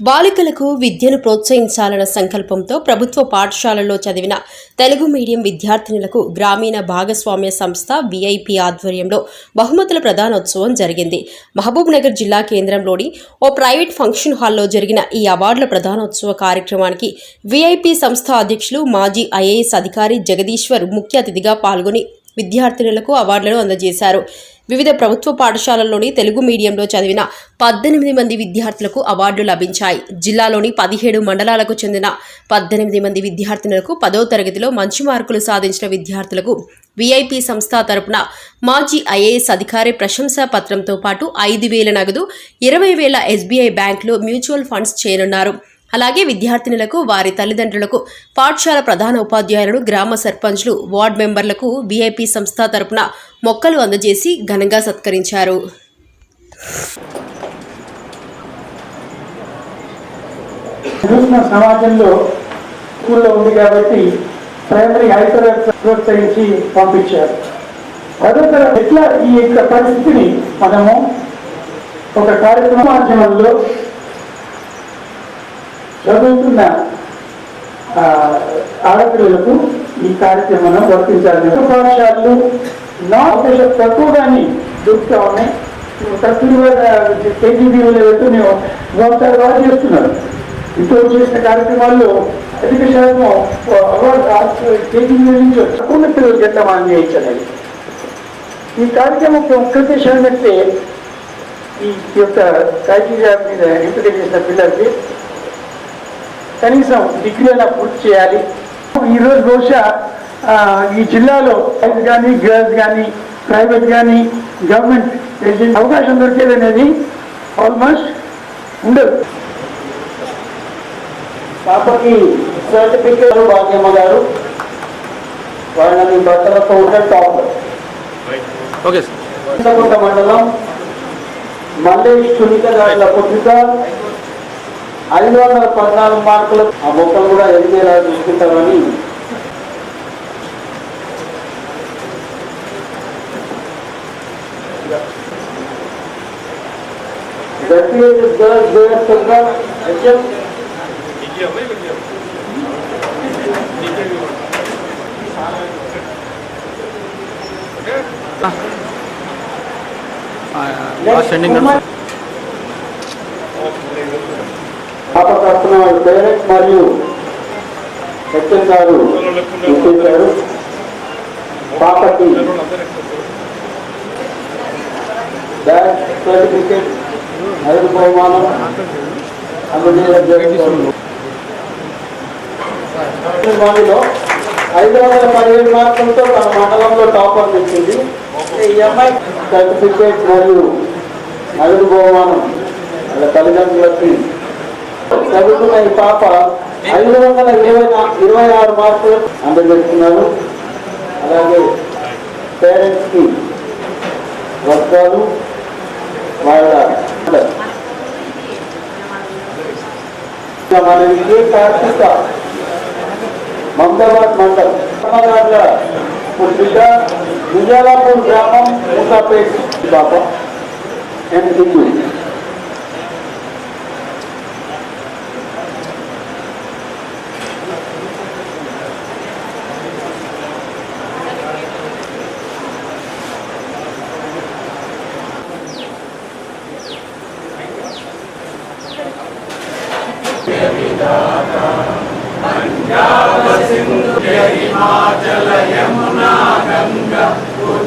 బాలికలకు విద్యను ప్రోత్సహించాలన్న సంకల్పంతో ప్రభుత్వ పాఠశాలల్లో చదివిన తెలుగు మీడియం విద్యార్థినులకు గ్రామీణ భాగస్వామ్య సంస్థ విఐపి ఆధ్వర్యంలో బహుమతుల ప్రదానోత్సవం జరిగింది. మహబూబ్నగర్ జిల్లా కేంద్రంలోని ఓ ప్రైవేట్ ఫంక్షన్ హాల్లో జరిగిన ఈ అవార్డుల ప్రదానోత్సవ కార్యక్రమానికి విఐపి సంస్థ అధ్యక్షులు మాజీ ఐఏఎస్ అధికారి జగదీశ్వర్ ముఖ్య అతిథిగా పాల్గొని విద్యార్థినులకు అవార్డులను అందజేశారు. వివిధ ప్రభుత్వ పాఠశాలల్లోని తెలుగు మీడియంలో చదివిన పద్దెనిమిది మంది విద్యార్థులకు అవార్డులు లభించాయి. జిల్లాలోని పదిహేడు మండలాలకు చెందిన పద్దెనిమిది మంది విద్యార్థినులకు పదో తరగతిలో మంచి మార్కులు సాధించిన విద్యార్థులకు విఐపి సంస్థ తరపున మాజీ ఐఏఎస్ అధికారి ప్రశంసా పత్రంతో పాటు ఐదు వేల నగదు ఇరవై వేల ఎస్బీఐ బ్యాంకులో మ్యూచువల్ ఫండ్స్ చేయనున్నారు. అలాగే విద్యార్థినులకు వారి తల్లిదండ్రులకు పాఠశాల ప్రధాన ఉపాధ్యాయులను గ్రామ సర్పంచ్లు వార్డు మెంబర్లకు విఐపి సంస్థ తరపున మొక్కలు అందజేసి ఘనంగా సత్కరించారు. సమాజంలో స్కూల్లో ఉంది కాబట్టి ప్రైమరీ హై ప్రోత్సహించి పంపించారు. పదో ఎట్లా ఈ యొక్క పరిస్థితిని మనము ఒక కార్యక్రమ మాధ్యమంలో చదువుతున్న ఆడపిల్లలకు ఈ కార్యక్రమం వర్తించాలి పాఠశాలలు నా ఉద్దేశం తక్కువగానే దొరుకుతా ఉన్నాయి. తక్కువ కేజీబీలో పెట్టి సంవత్సరాలు బాగా చేస్తున్నారు. ఇంట్లో చేసిన కార్యక్రమాల్లో అధిక శాతం అవార్డు కేజీబీ నుంచి తక్కువ పిల్లలు ఎట్లా మనం ఈ కార్యక్రమం యొక్క ముఖ్య ఉద్దేశం ఏంటంటే ఈ యొక్క కాజీజా మీద ఎంపిక చేసిన పిల్లలకి కనీసం డిగ్రీ అయినా పూర్తి చేయాలి. ఈరోజు బహుశా ఆ, ఈ జిల్లాలో బాయ్స్ కానీ గర్ల్స్ కానీ ప్రైవేట్ కానీ గవర్నమెంట్ అవకాశం దొరికేది అనేది ఆల్మోస్ట్ ఉండదు. పాపకి సర్టిఫికేట్ భాగ్యమ్మ గారు వాళ్ళని బట్టలతో ఉంటే టాపర్ ఓకే మండలం మల్లేష్ సునీత గారి పుత్రిక ఐదు వందల పద్నాలుగు మార్కులు ఆ మొక్కలు కూడా ఎదిగేలా చూసుకుంటామని గర్ల్స్ గర్ల్స్ తరఫున వాళ్ళ పేరెంట్స్ మరియు హెచ్ఎం గారు ఇచ్చేశారు పాపకి బ్యాగ్ సర్టిఫికేట్ ఐదు బహుమానం అందజేయడం జరుగుతుంది మందిలో ఐదు వందల పదిహేడు మార్కులతో తన మండలంలో టాపర్ తెచ్చింది. అమ్మాయి. సర్టిఫికేట్ మరియు నగదు బహుమానం వాళ్ళ తల్లిదండ్రులకి చదువుకున్న ఈ పాప ఐదు వందల ఇరవై ఇరవై ఆరు మార్కులు అందజేస్తున్నారు. అలాగే పేరెంట్స్కి వర్గాలు వాళ్ళ మన విజయ కార్తీక మమదాబాద్ మండల్. అమ్మగారుల పుట్టిక విజయాపూర్ గ్రామం మూసాపేట్ పాప. అండ్ హిందూ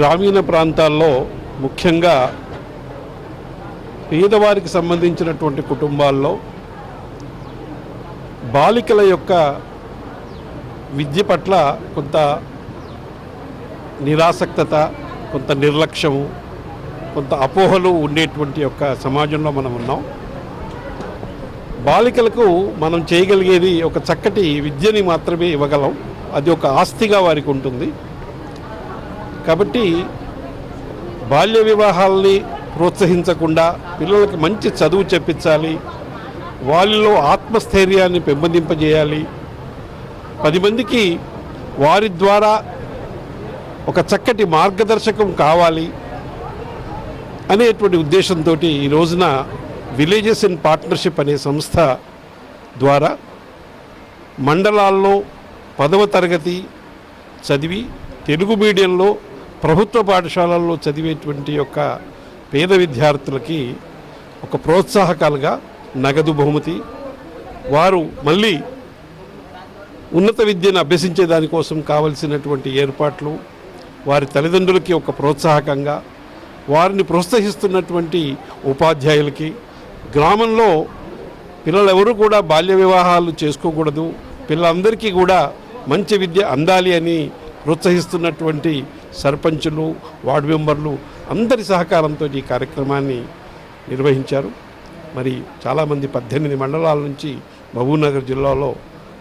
గ్రామీణ ప్రాంతాల్లో ముఖ్యంగా పేదవారికి సంబంధించినటువంటి కుటుంబాల్లో బాలికల యొక్క విద్య పట్ల కొంత నిరాసక్తత కొంత నిర్లక్ష్యము కొంత అపోహలు ఉండేటువంటి యొక్క సమాజంలో మనం ఉన్నాం. బాలికలకు మనం చేయగలిగేది ఒక చక్కటి విద్యని మాత్రమే ఇవ్వగలం. అది ఒక ఆస్తిగా వారికి ఉంటుంది. కాబట్టి బాల్య వివాహాలని ప్రోత్సహించకుండా పిల్లలకి మంచి చదువు చెప్పించాలి వాళ్ళలో ఆత్మస్థైర్యాన్ని పెంపొందింపజేయాలి. పది మందికి వారి ద్వారా ఒక చక్కటి మార్గదర్శకం కావాలి అనేటువంటి ఉద్దేశంతో ఈ రోజున విలేజెస్ ఇన్ పార్ట్నర్షిప్ అనే సంస్థ ద్వారా మండలాల్లో పదవ తరగతి చదివి తెలుగు మీడియంలో ప్రభుత్వ పాఠశాలల్లో చదివేటువంటి యొక్క పేద విద్యార్థులకి ఒక ప్రోత్సాహకాలుగా నగదు బహుమతి వారు మళ్ళీ ఉన్నత విద్యను అభ్యసించే దానికోసం కావలసినటువంటి ఏర్పాట్లు వారి తల్లిదండ్రులకి ఒక ప్రోత్సాహకంగా వారిని ప్రోత్సహిస్తున్నటువంటి ఉపాధ్యాయులకి గ్రామంలో పిల్లలెవరూ కూడా బాల్య వివాహాలు చేసుకోకూడదు పిల్లలందరికీ కూడా మంచి విద్య అందాలి అని ప్రోత్సహిస్తున్నటువంటి సర్పంచులు వార్డు మెంబర్లు అందరి సహకారంతో ఈ కార్యక్రమాన్ని నిర్వహించారు. మరి చాలామంది పద్దెనిమిది మండలాల నుంచి మహబూబ్నగర్ జిల్లాలో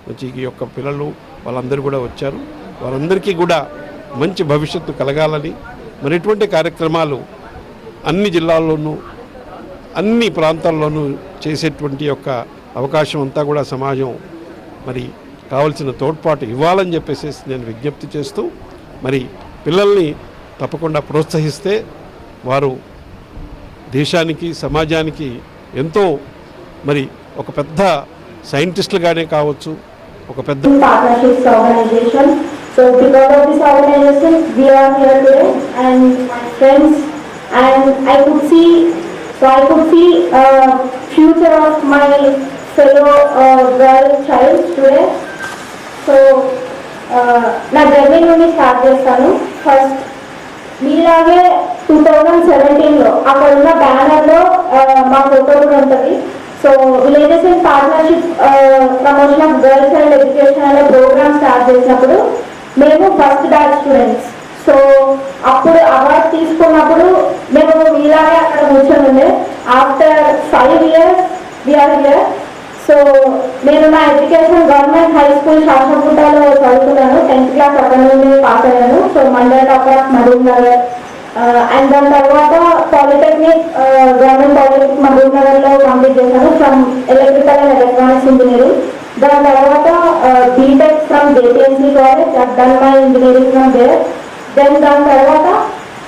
నుంచి ఈ యొక్క పిల్లలు వాళ్ళందరూ కూడా వచ్చారు. వారందరికీ కూడా మంచి భవిష్యత్తు కలగాలని మరి ఇటువంటి కార్యక్రమాలు అన్ని జిల్లాల్లోనూ అన్ని ప్రాంతాల్లోనూ చేసేటువంటి యొక్క అవకాశం అంతా కూడా సమాజం మరి కావలసిన తోడ్పాటు ఇవ్వాలని చెప్పేసి నేను విజ్ఞప్తి చేస్తూ మరి పిల్లల్ని తప్పకుండా ప్రోత్సహిస్తే వారు దేశానికి సమాజానికి ఎంతో మరి ఒక పెద్ద సైంటిస్టులుగానే కావచ్చు ఒక పెద్ద నా గర్వే నుండి స్టార్ట్ చేస్తాను. ఫస్ట్ మీలాగే టూ థౌజండ్ సెవెంటీన్లో అక్కడ ఉన్న బ్యానర్లో మా ఫోటో కూడా ఉంటుంది. So villages in partnership promotion of girls and education అనే ప్రోగ్రామ్ స్టార్ట్ చేసినప్పుడు మేము ఫస్ట్ బ్యాచ్ స్టూడెంట్స్ సో అప్పుడు అవార్డ్ తీసుకున్నప్పుడు మేము మీలాగే అక్కడ కూర్చొని ఉండే after five years we are year so నేను నా ఎడ్యుకేషన్ గవర్నమెంట్ హై స్కూల్ శాసనగుట్టలో చదువుకున్నాను టెన్త్ క్లాస్ అక్కడ నుండి పాస్ అయ్యాను. సో మండల topper of Mahabub Nagar. And దాని తర్వాత పాలిటెక్నిక్ గవర్నమెంట్ పాలిటెక్నిక్ మహబూబ్ నగర్లో కంప్లీట్ చేశాను from electrical and electronics engineering. దాని తర్వాత B Tech from JPMC college done my engineering from there. Then దాని తర్వాత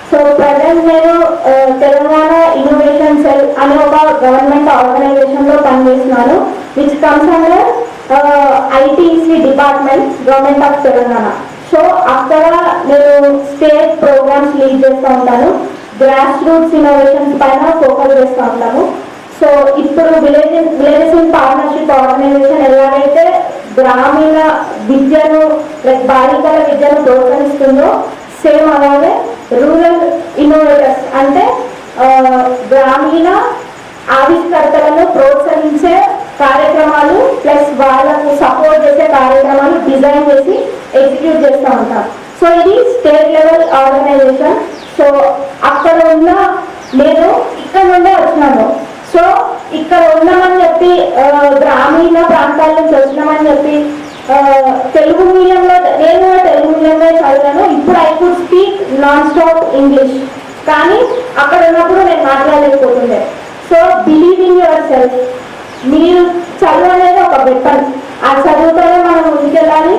సో ప్రజెంట్ నేను తెలంగాణ ఇన్నోవేషన్ సెల్ అనే ఒక గవర్నమెంట్ ఆర్గనైజేషన్లో పనిచేస్తున్నాను. పనిచేస్తున్నాను which comes under ITC department government of Telangana so అక్కడ నేను స్టేట్ ప్రోగ్రామ్స్ లీడ్ చేస్తూ ఉంటాను. గ్రాస్ రూట్స్ ఇన్నోవేషన్స్ పైన ఫోకస్ చేస్తూ ఉంటాను. సో ఇప్పుడు village villages in partnership organization ఎలాగైతే గ్రామీణ విద్యను లైక్ బాలికల విద్యను ప్రోత్సహిస్తుందో సేమ్ అలాగే రూరల్ ఇన్నోవేటర్స్ అంటే uh, గ్రామీణ ఆవిష్కర్తలను ప్రోత్సహించే కార్యక్రమాలు ప్లస్ వాళ్ళకు సపోర్ట్ చేసే కార్యక్రమాలు డిజైన్ చేసి ఎగ్జిక్యూట్ చేస్తూ ఉంటాం. సో ఇది స్టేట్ లెవెల్ ఆర్గనైజేషన్. సో అక్కడ ఉన్న నేను ఇక్కడ నుండే వచ్చినాను. సో ఇక్కడ ఉన్నామని చెప్పి గ్రామీణ ప్రాంతాల నుంచి వచ్చినామని చెప్పి తెలుగు మీడియంలో నేను కూడా తెలుగు మీడియంలో చదివాను. ఇప్పుడు I could speak non stop English. కానీ అక్కడ ఉన్నప్పుడు నేను మాట్లాడలేకపోతుండే. So believe in your self. మీరు చదువు అనేది ఒక వెపన్ ఆ చదువుతోనే మనం ముందుకెళ్ళాలి.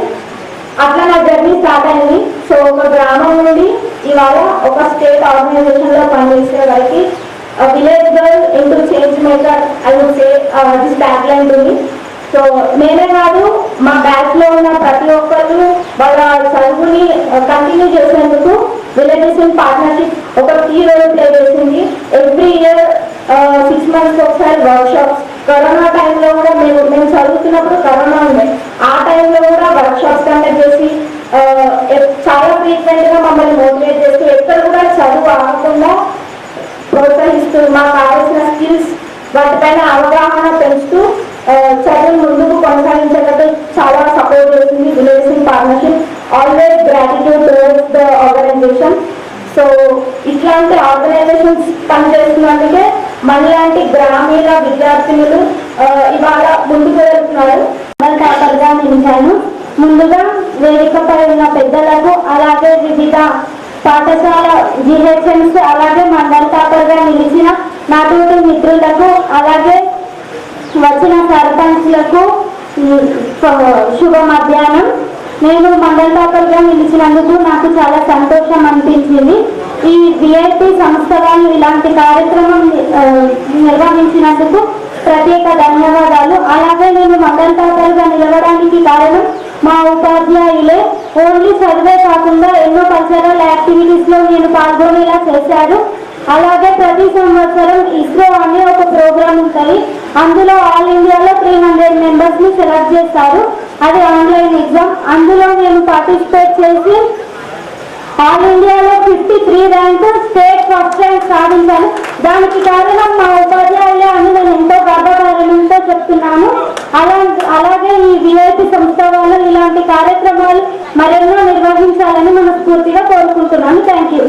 అట్లా నా జర్నీ స్టార్ట్ అయింది. సో ఒక గ్రామం నుండి ఇవాళ ఒక స్టేట్ ఆర్గనైజేషన్లో పనిచేసే వారికి village girl into change maker I would say this back line ఉంది. సో నేనే కాదు మా బ్యాచ్లో ఉన్న ప్రతి ఒక్కరు వాళ్ళ చదువుని కంటిన్యూ చేసేందుకు విలేజెస్ ఇన్ పార్ట్నర్షిప్ ఒక కీ రోల్ ప్లే చేసింది. ఎవ్రీ ఇయర్ సిక్స్ మంత్స్ ఒకసారి వర్క్ షాప్స్ కరోనా టైంలో కూడా మేము మేము చదువుతున్నప్పుడు కరోనా ఉంది ఆ టైంలో కూడా వర్క్ షాప్స్ కండక్ట్ చేసి చాలా ఫ్రీక్వెంట్గా మమ్మల్ని మోటివేట్ చేస్తూ ఎక్కడ కూడా చదువు ఆగకుండా ప్రోత్సహిస్తూ మాకు కావాల్సిన స్కిల్స్ వాటిపైన అవగాహన పెంచుతూ చదువు ముందుకు కొనసాగించేటట్టు చాలా సపోర్ట్ చేసింది village partnership always gratitude towards the organisation so ఇట్లాంటి ఆర్గనైజేషన్స్ పనిచేస్తున్నందుకే మనలాంటి గ్రామీణ విద్యార్థినులు ఇవాళ ముందుకు వెళ్తున్నారు. మండల టాపర్గా నిలిచాను. ముందుగా వేదికపై ఉన్న పెద్దలకు అలాగే వివిధ పాఠశాల జిహెచ్ఎంస్ అలాగే మండల టాపర్గా నిలిచిన నాతోటి మిత్రులకు అలాగే వచ్చిన సర్పంచ్లకు శుభ మధ్యాహ్నం. నేను మండల టాపర్గా నిలిచినందుకు నాకు చాలా సంతోషం అనిపించింది. ఈ విఐపి సంస్థ వాళ్ళు ఇలాంటి కార్యక్రమం నిర్వహించినందుకు ప్రత్యేక ధన్యవాదాలు. అలాగే నేను మండల టాపర్గా నిలవడానికి కారణం మా ఉపాధ్యాయులే. ఓన్లీ చదివే కాకుండా ఎన్నో కల్చరల్ యాక్టివిటీస్లో నేను పాల్గొనేలా చేశాడు అలాగే ప్రతి సంవత్సరం ఇస్రో అనే ఒక ప్రోగ్రామ్ ఉంటుంది. అందులో ఆల్ ఇండియాలో త్రీ హండ్రెడ్ మెంబర్స్ని సెలెక్ట్ చేస్తారు. అది ఆన్లైన్ ఎగ్జామ్. అందులో నేను పార్టిసిపేట్ చేసి ఆల్ ఇండియాలో fifty three rank state first rank సాధించాను దానికి కారణం మా ఉపాధ్యాయులే అని నేను ఎంతో గర్వకారణంతో చెప్తున్నాను. అలా అలాగే ఈ విఐపి సంస్థ వాళ్ళు ఇలాంటి కార్యక్రమాలు మరెన్నో నిర్వహించాలని మనస్ఫూర్తిగా కోరుకుంటున్నాను. Thank you